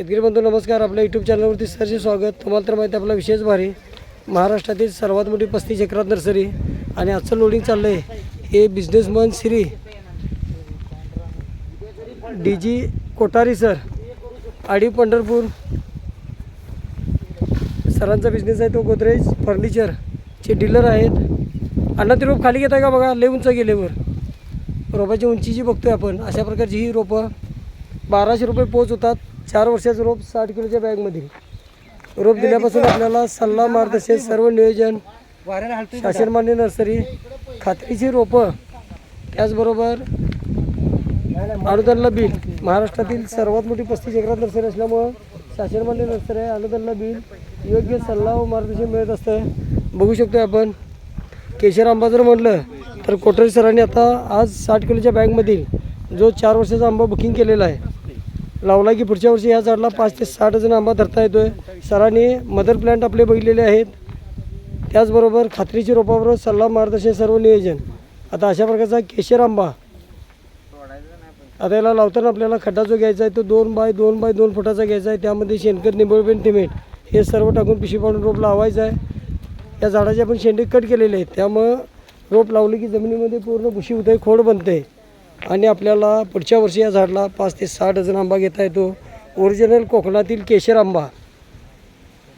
शेतकरी बंधू नमस्कार. आपल्या यूट्यूब चॅनलवरती सरचे स्वागत. तुम्हाला तर माहिती आहे आपला विशेष भारी. महाराष्ट्रातील सर्वात मोठी पस्तीस एकरात नर्सरी आणि आजचं लोडिंग चाललं आहे हे businessman Shri D G Kothari sir आडी पंढरपूर. सरांचा बिझनेस आहे तो गोदरेज फर्निचरचे डीलर आहेत. अण्णा ते रोप खाली घेत आहे का बघा? लय उंच गेल्यावर. रोपाची उंची जी बघतोय आपण. अशा प्रकारची ही रोपं बाराशे रुपये पोच होतात. चार वर्षाचं रोप साठ किलोच्या बॅगमध्ये. रोप दिल्यापासून आपल्याला सल्ला मार्गदर्शन सर्व नियोजन शासनमान्य नर्सरी खात्रीची रोपं त्याचबरोबर अनुदानला बिल. महाराष्ट्रातील सर्वात मोठी पस्तीस एकरात नर्सरी असल्यामुळं शासनमान्य नर्सरी आहे अनुदानला बिल योग्य सल्ला व मार्गदर्शन मिळत असतं. बघू शकतो आपण. केशर आंबा जर म्हटलं तर कोटरे सरांनी आता आज साठ किलोच्या बॅगमधील जो चार वर्षाचा आंबा बुकिंग केलेला आहे लावला की पुढच्या वर्षी ह्या झाडला पाच ते साठ जण आंबा धरता येतोय. सरांनी मदर प्लॅन्ट आपले बघितलेले आहेत. त्याचबरोबर खात्रीची रोपाबरोबर सल्ला मार्गदर्शन सर्व नियोजन. आता अशा प्रकारचा केशर आंबा. आता याला लावताना आपल्याला खड्डा जो घ्यायचा आहे तो दोन बाय दोन बाय दोन फुटाचा घ्यायचा आहे. त्यामध्ये शेणखत निंबळपेन सिमेंट हे सर्व टाकून पिशवी पाडून रोप लावायचं आहे. या झाडाचे आपण शेंडे कट केलेले आहेत. त्यामुळं रोप लावले की जमिनीमध्ये पूर्ण भुशी होते खोड बनते आणि आपल्याला पुढच्या वर्षी या झाडाला पाच ते सहा डझन आंबा घेता येतो. ओरिजिनल कोकणातील केशर आंबा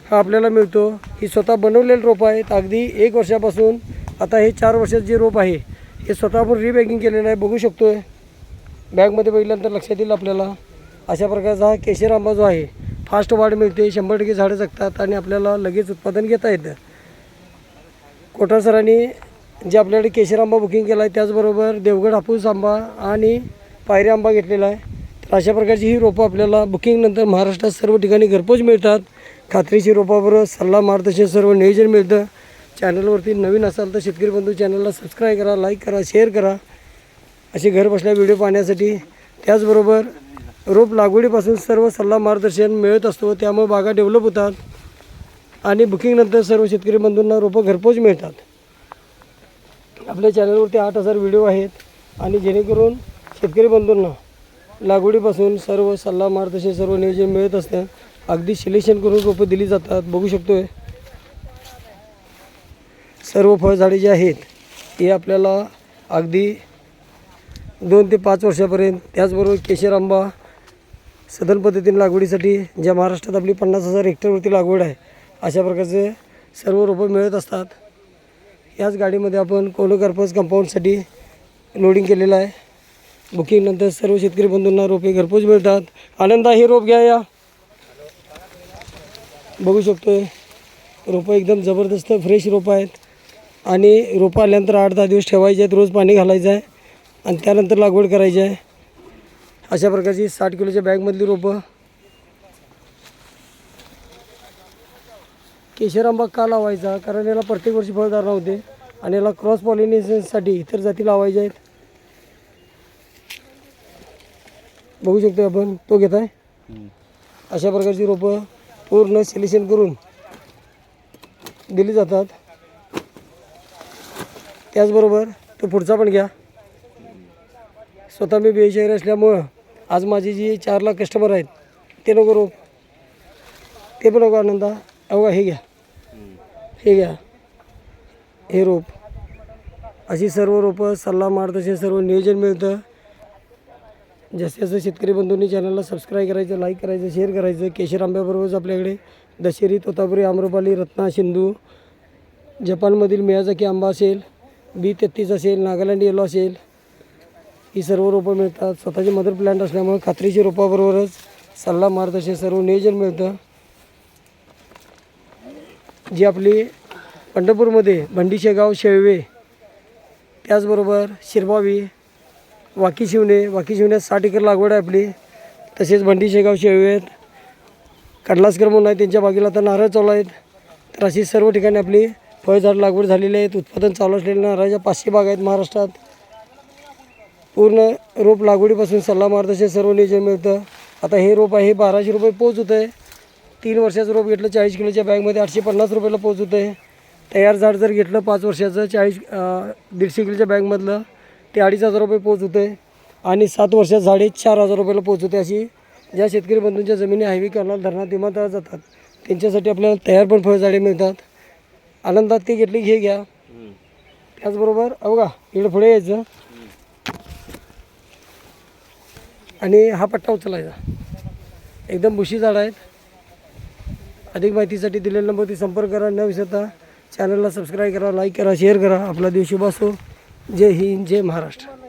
हा आपल्याला मिळतो. ही स्वतः बनवलेली रोप आहेत. अगदी एक वर्षापासून आता हे चार वर्षाचं जे रोप आहे हे स्वतः आपण रिबॅगिंग केलेलं आहे. बघू शकतो आहे बॅगमध्ये बघितल्यानंतर लक्षात येईल आपल्याला. अशा प्रकारचा हा केशर आंबा जो आहे फास्ट वाढ मिळते. शंभर टक्के झाडं जगतात आणि आपल्याला लगेच उत्पादन घेता येतं. कोठार सरांनी जे आपल्याकडे केशर आंबा बुकिंग केला आहे त्याचबरोबर देवगड हापूस आंबा आणि पायरी आंबा घेतलेला आहे. तर अशा प्रकारची ही रोपं आपल्याला बुकिंगनंतर महाराष्ट्रात सर्व ठिकाणी घरपोच मिळतात. खात्रीची रोपाबरोबर सल्ला मार्गदर्शन सर्व नियोजन मिळतं. चॅनलवरती नवीन असाल तर शेतकरी बंधू चॅनलला सबस्क्राईब करा लाईक करा शेअर करा. असे घर बसल्या व्हिडिओ पाहण्यासाठी. त्याचबरोबर रोप लागवडीपासून सर्व सल्ला मार्गदर्शन मिळत असतो त्यामुळे बागा डेव्हलप होतात. आणि बुकिंगनंतर सर्व शेतकरी बंधूंना रोपं घरपोच मिळतात. आपल्या चॅनलवरती आठ हजार व्हिडिओ आहेत आणि जेणेकरून शेतकरी बंधूंना लागवडीपासून सर्व सल्ला मार्गदर्शन सर्व नियोजन मिळत असतं अगदी सिलेक्शन करून रोपं दिली जातात. बघू शकतो आहे सर्व फळझाडे जे आहेत ते आपल्याला अगदी दोन ते पाच वर्षापर्यंत त्याचबरोबर केशर आंबा सदन पद्धतीने लागवडीसाठी ज्या महाराष्ट्रात आपली पन्नास हजार हेक्टरवरती लागवड आहे अशा प्रकारचे सर्व रोपं मिळत असतात. याच गाडीमध्ये आपण कोलोकर्पस कंपाऊंडसाठी लोडिंग केलेलं आहे. बुकिंगनंतर सर्व शेतकरी बंधूंना रोपे घरपोच मिळतात. आनंदा हे रोप घ्या या. बघू शकतोय रोपं एकदम जबरदस्त फ्रेश रोपं आहेत. आणि रोपं आल्यानंतर आठ दहा दिवस ठेवायचे आहेत रोज पाणी घालायचं आहे. आणि त्यानंतर लागवड करायची आहे. अशा प्रकारची साठ किलोच्या बॅगमधली रोपं केशर आंबा का लावायचा? कारण याला प्रत्येक वर्षी फळधारणा होते आणि याला क्रॉस पॉलिनेशनसाठी इतर जाती लावायच्या आहेत. बघू शकतो आपण. तो घेत आहे अशा प्रकारची रोपं पूर्ण सिलेक्शन करून दिली जातात. त्याचबरोबर तो पुढचा पण घ्या. स्वतः मी बेशहरी असल्यामुळं आज माझी जी चार लाख कस्टमर आहेत ते नको रोप. ते पण नको आनंदा. अहो हे घ्या. हे घ्या. हे रोप. अशी सर्व रोपं सल्ला मार्गदर्शन सर्व नियोजन मिळतं. जसं जसं शेतकरी बंधूंनी चॅनलला सबस्क्राईब करायचं लाईक करायचं शेअर करायचं. केशर आंब्याबरोबरच आपल्याकडे. दशेरी तोतापुरी आम्रपाली रत्ना सिंधू जपानमधील मियाजाकी आंबा असेल बी तेहतीस असेल नागालँड येलो असेल. ही सर्व रोपं मिळतात. स्वतःचे मदर प्लॅन्ट असल्यामुळे खात्रीची रोपाबरोबरच सल्ला मार्गदर्शन सर्व नियोजन मिळतं. जी आपली पंढरपूरमध्ये भंडीशेगाव शेळवे त्याचबरोबर शिरबावी वाकी शिवणे वाकी शिवण्यात साठ एकर लागवड आहे आपली. तसेच भंडीशेगाव शेळवेत कडलासकर म्हणून आहे त्यांच्या बागेला आता नारळ चालू आहेत. तर अशी सर्व ठिकाणी आपली फळझाड लागवड झालेली आहेत. उत्पादन चालू असलेल्या नारळाच्या पाचशे बाग आहेत महाराष्ट्रात. पूर्ण रोप लागवडीपासून सल्ला मार्गदर्शन सर्व नियोजन मिळतं. आता हे रोप आहे हे बाराशे रुपये पोच होतं आहे तीन वर्षाचं रोप घेतलं चाळीस किलोच्या बॅगमध्ये आठशे पन्नास रुपयाला पोच आहे तयार झाड जर घेतलं पाच वर्षाचं चाळीस दीडशे किलोच्या बॅगमधलं ते अडीच हजार रुपये पोच आहे आणि सात वर्षात झाडे चार हजार रुपयाला पोच होते अशी ज्या शेतकरी बंधूंच्या जमिनी हायवे करणार धरणात तयार जातात त्यांच्यासाठी आपल्याला तयार पण फळझाडे मिळतात. आनंदात ते घेतली घे घ्या. त्याचबरोबर अवघा इकडे पुढे यायचं. आणि हा पट्टा उचलायचा. एकदम बुशी झाड आहेत. अधिक माहितीसाठी दिलेल्या नंबरवरती संपर्क करा. न विसरता चॅनलला सबस्क्राईब करा लाईक करा शेअर करा. आपला दिवशी शुभ असो जय हिंद जय महाराष्ट्र.